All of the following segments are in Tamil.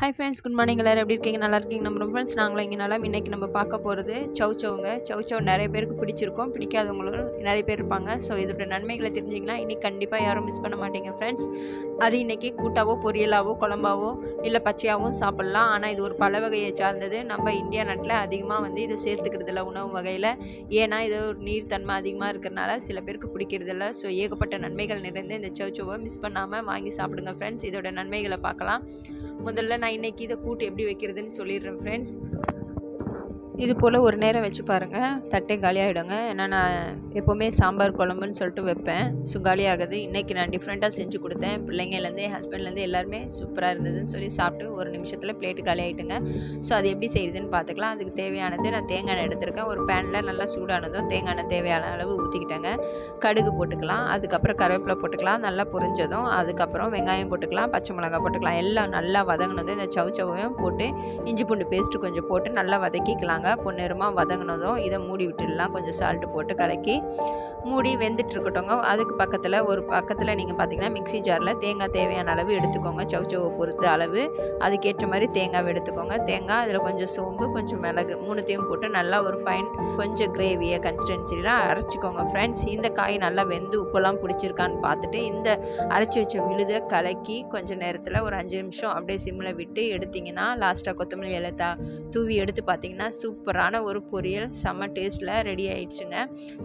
ஹை ஃப்ரெண்ட்ஸ் குட் மார்னிங் எல்லோரும் எப்படி இருக்கீங்க? நல்லா இருக்கீங்க. நம்ம ஃப்ரெண்ட்ஸ் நாங்களும் இங்கே நல்லா இன்றைக்கி நம்ம பார்க்க போகிறது சௌ சௌங்க. நிறைய பேருக்கு பிடிச்சிருக்கும். பிடிக்காதவங்களும் நிறைய பேர் இருப்பாங்க. ஸோ இதோட நன்மைகளை தெரிஞ்சிங்கன்னா இன்றைக்கி கண்டிப்பாக யாரும் மிஸ் பண்ண மாட்டீங்க ஃப்ரெண்ட்ஸ் அது இன்றைக்கி கூட்டாவோ பொரியலாவோ குழம்பாவோ இல்லை பச்சையாகவும் சாப்பிட்லாம். ஆனால் இது ஒரு பல வகையை சார்ந்தது. நம்ம இந்தியா நாட்டில் அதிகமாக வந்து இதை சேர்த்துக்கிறது இல்லை உணவு வகையில். ஏன்னா இது ஒரு நீர்த்தன்மை அதிகமாக இருக்கிறனால சில பேருக்கு பிடிக்கிறதில்ல. ஸோ ஏகப்பட்ட நன்மைகள் நிறைந்த இந்த சௌச்சௌவை மிஸ் பண்ணாமல் வாங்கி சாப்பிடுங்க ஃப்ரெண்ட்ஸ் இதோட நன்மைகளை பார்க்கலாம். முதல்ல நான் இன்றைக்கி இதை கூட்டு எப்படி வைக்கிறதுன்னு சொல்லிடுறேன் ஃப்ரெண்ட்ஸ் இது போல் ஒரு நேரம் வச்சு பாருங்கள் தட்டே காலியாகிடுங்க ஏன்னா நான் எப்போவுமே சாம்பார் குழம்புன்னு சொல்லிட்டு வைப்பேன். ஸோ காலியாகுது. இன்றைக்கி நான் டிஃப்ரெண்ட்டாக செஞ்சு கொடுத்தேன். பிள்ளைங்கலேருந்து என் ஹஸ்பண்ட்லேருந்து எல்லாருமே சூப்பராக இருந்ததுன்னு சொல்லி சாப்பிட்டு ஒரு நிமிஷத்தில் பிளேட்டு காலி ஆகிட்டுங்க ஸோ அது எப்படி செய்யுதுன்னு பார்த்துக்கலாம். அதுக்கு தேவையானது நான் தேங்காய் எண்ணெய் எடுத்திருக்கேன். ஒரு பேனில் நல்லா சூடானதும் தேங்காய் எண்ணெய் தேவையான அளவு ஊற்றிக்கிட்டேங்க கடுகு போட்டுக்கலாம். அதுக்கப்புறம் கருவேப்பிலை போட்டுக்கலாம். நல்லா பொரிஞ்சதும். அதுக்கப்புறம் வெங்காயம் போட்டுக்கலாம். பச்சை மிளகாய் போட்டுக்கலாம். எல்லாம் நல்லா வதங்கினதும் இந்த சவுச்சவையும் போட்டு இஞ்சி பூண்டு பேஸ்ட்டு கொஞ்சம் போட்டு நல்லா வதக்கிக்கலாங்க. பொன்னிறமாக வதங்கினதும் இதை மூடி விட்டுடலாம். கொஞ்சம் சால்ட்டு போட்டு கலக்கி மூடி வெந்துட்டுருக்கட்டோங்க அதுக்கு பக்கத்தில் ஒரு பக்கத்தில் நீங்கள் பார்த்தீங்கன்னா மிக்ஸி ஜாரில் தேங்காய் தேவையான அளவு எடுத்துக்கோங்க. சவுச்சவை பொறுத்து அளவு. அதுக்கேற்ற மாதிரி தேங்காய் எடுத்துக்கோங்க. தேங்காய் அதில் கொஞ்சம் சோம்பு கொஞ்சம் மிளகு மூணுத்தையும் போட்டு நல்லா ஒரு ஃபைன் கொஞ்சம் கிரேவியை கன்சிஸ்டன்சிலாம் அரைச்சிக்கோங்க ஃப்ரெண்ட்ஸ் இந்த காய் நல்லா வெந்து உப்பெல்லாம் பிடிச்சிருக்கான்னு பார்த்துட்டு இந்த அரைச்சி வச்ச விழுதை கலக்கி கொஞ்சம் நேரத்தில் ஒரு அஞ்சு நிமிஷம் அப்படியே சிம்மில் விட்டு எடுத்திங்கன்னா லாஸ்ட்டாக கொத்தமல்லி இலை தூவி எடுத்து பார்த்தீங்கன்னா சூப்பரான ஒரு பொரியல். செம்ம டேஸ்ட்டில் ரெடி ஆயிடுச்சுங்க.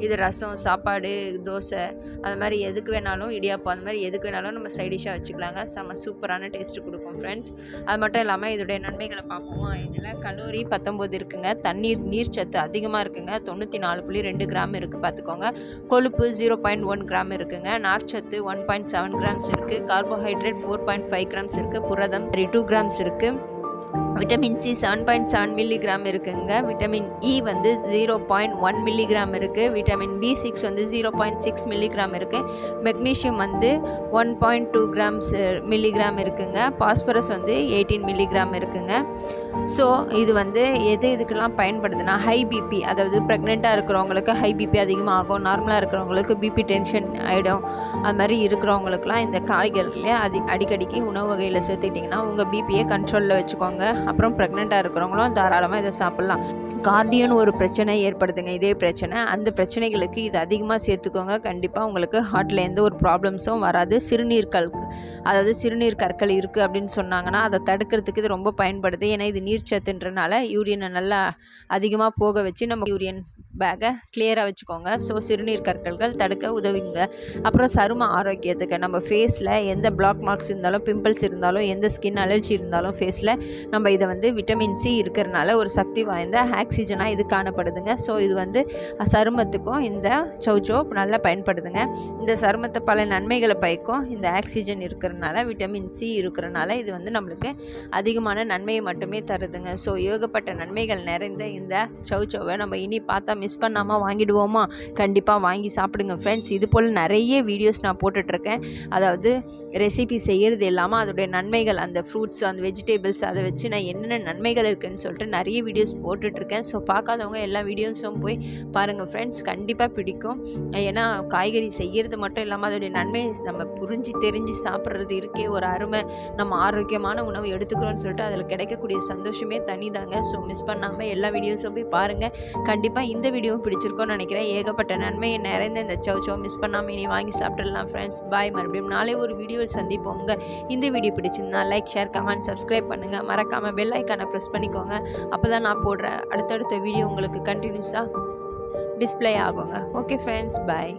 இது ரசம் சாப்பாடு தோசை அது மாதிரி எதுக்கு வேணாலும் இடியாப்பம் அந்த மாதிரி எதுக்கு வேணாலும் நம்ம சைடிஷாக வச்சுக்கலாங்க. செம்ம சூப்பரான டேஸ்ட்டு கொடுக்கும் ஃப்ரெண்ட்ஸ் அது மட்டும் இல்லாமல் இதோடைய நன்மைகளை பார்ப்போமா? இதில் கலோரி பத்தொம்போது இருக்குங்க. தண்ணீர் நீர் சத்து அதிகமாக இருக்குங்க. தொண்ணூற்றி நாலு புள்ளி ரெண்டு கிராம் இருக்குது பார்த்துக்கோங்க. கொழுப்பு ஜீரோ பாயிண்ட் ஒன் கிராம் இருக்குங்க. நார்ச்சத்து ஒன் பாயிண்ட் செவன் கிராம்ஸ் இருக்குது carbohydrate four point five grams இருக்குது புரதம் த்ரீ டூ கிராம்ஸ் இருக்குது vitamin C seven point seven milligram இருக்குங்க. விட்டமின் இ வந்து ஜீரோ பாயிண்ட் ஒன் மில்லிகிராம் இருக்குது விட்டமின் பி சிக்ஸ் வந்து ஜீரோ பாயிண்ட் சிக்ஸ் மில்லிகிராம் இருக்குது மெக்னீஷியம் வந்து one point two grams milligram இருக்குங்க. பாஸ்பரஸ் வந்து எயிட்டீன் மில்லிகிராம் இருக்குங்க. ஸோ இது வந்து எது இதுக்கெல்லாம் பயன்படுதுன்னா ஹை பிபி அதாவது ப்ரெக்னெண்ட்டாக இருக்கிறவங்களுக்கு ஹை பிபி அதிகமாகும் நார்மலாக இருக்கிறவங்களுக்கு பிபி டென்ஷன் ஆகிடும் அது மாதிரி இருக்கிறவங்களுக்குலாம் இந்த காய்கறிகளே அதி அடிக்கடிக்கு உணவு வகையில் சேர்த்துக்கிட்டிங்கன்னா உங்கள் பிபியை கண்ட்ரோலில் வச்சுக்கோங்க. அப்புறம் ப்ரெக்னெண்ட்டாக இருக்கிறவங்களும் தாராளமாக இதை சாப்பிட்லாம். கார்டியன் ஒரு பிரச்சனை ஏற்படுதுங்க இதே பிரச்சனை. அந்த பிரச்சனைகளுக்கு இது அதிகமாக சேர்த்துக்கோங்க. கண்டிப்பாக உங்களுக்கு ஹார்ட்டில் எந்த ஒரு ப்ராப்ளம்ஸும் வராது. சிறுநீர் கல் அதாவது சிறுநீர் கற்கள் இருக்குது அப்படின்னு சொன்னாங்கன்னா அதை தடுக்கிறதுக்கு இது ரொம்ப பயன்படுது. ஏன்னா இது நீர் சத்துன்றனால யூரியனை நல்லா அதிகமாக போக வச்சு நம்ம யூரியன் பேக்கை கிளியராக வச்சுக்கோங்க. ஸோ சிறுநீர் கற்கள்கள் தடுக்க உதவிங்க. அப்புறம் சரும ஆரோக்கியத்துக்கு நம்ம ஃபேஸில் எந்த பிளாக் மார்க்ஸ் இருந்தாலும் பிம்பிள்ஸ் இருந்தாலும் எந்த ஸ்கின் அலர்ஜி இருந்தாலும் ஃபேஸில் நம்ம இதை வந்து விட்டமின் சி இருக்கிறனால ஒரு சக்தி வாய்ந்த ஆக்சிஜனாக இது காணப்படுதுங்க. ஸோ இது வந்து சருமத்துக்கும் இந்த சௌச்சோ நல்லா பயன்படுதுங்க. இந்த சருமத்தை பல நன்மைகளை பயக்கும். இந்த ஆக்சிஜன் இருக்கிறனால விட்டமின் சி இருக்கிறனால இது வந்து நம்மளுக்கு அதிகமான நன்மையை மட்டுமே தருதுங்க. ஸோ ஏகப்பட்ட நன்மைகள் நிறைந்த இந்த சௌச்சோவை நம்ம இனி பார்த்தா மிஸ் மிஸ் பண்ணாமல் வாங்கிடுவோமா? கண்டிப்பாக வாங்கி சாப்பிடுங்க ஃப்ரெண்ட்ஸ் இது போல் நிறைய வீடியோஸ் நான் போட்டுட்ருக்கேன். அதாவது ரெசிபி செய்கிறது இல்லாமல் அதோடைய நன்மைகள் அந்த ஃப்ரூட்ஸ் அந்த வெஜிடபிள்ஸ் அதை வச்சு நான் என்னென்ன நன்மைகள் இருக்குதுன்னு சொல்லிட்டு நிறைய வீடியோஸ் போட்டுட்ருக்கேன். ஸோ பார்க்காதவங்க எல்லா வீடியோஸும் போய் பாருங்கள் ஃப்ரெண்ட்ஸ் கண்டிப்பாக பிடிக்கும். ஏன்னா காய்கறி செய்கிறது மட்டும் இல்லாமல் அதோடைய நன்மை நம்ம புரிஞ்சு தெரிஞ்சு சாப்பிட்றது இருக்கே ஒரு அருமை. நம்ம ஆரோக்கியமான உணவு எடுத்துக்கிறோன்னு சொல்லிட்டு அதில் கிடைக்கக்கூடிய சந்தோஷமே தனிதாங்க. ஸோ மிஸ் பண்ணாமல் எல்லா வீடியோஸும் போய் பாருங்கள் கண்டிப்பாக இந்த வீடியோவும் பிடிச்சிருக்கோன்னு நினைக்கிறேன். ஏகப்பட்ட நன்மையை நிறைந்த இந்த சவுச்சோ மிஸ் பண்ணாமல் இனி வாங்கி சாப்பிட்றலாம் ஃப்ரெண்ட்ஸ் பாய் மறுபடியும் நாளை ஒரு வீடியோவில் சந்திப்போங்க இந்த வீடியோ பிடிச்சிருந்தா லைக் ஷேர் கமெண்ட் சப்ஸ்கிரைப் பண்ணுங்கள் மறக்காமல் பெல் ஐக்கானை ப்ரெஸ் பண்ணிக்கோங்க. அப்போ தான் நான் போடுற அடுத்தடுத்த வீடியோ உங்களுக்கு கண்டினியூஸாக டிஸ்பிளே ஆகுங்க. Okay friends bye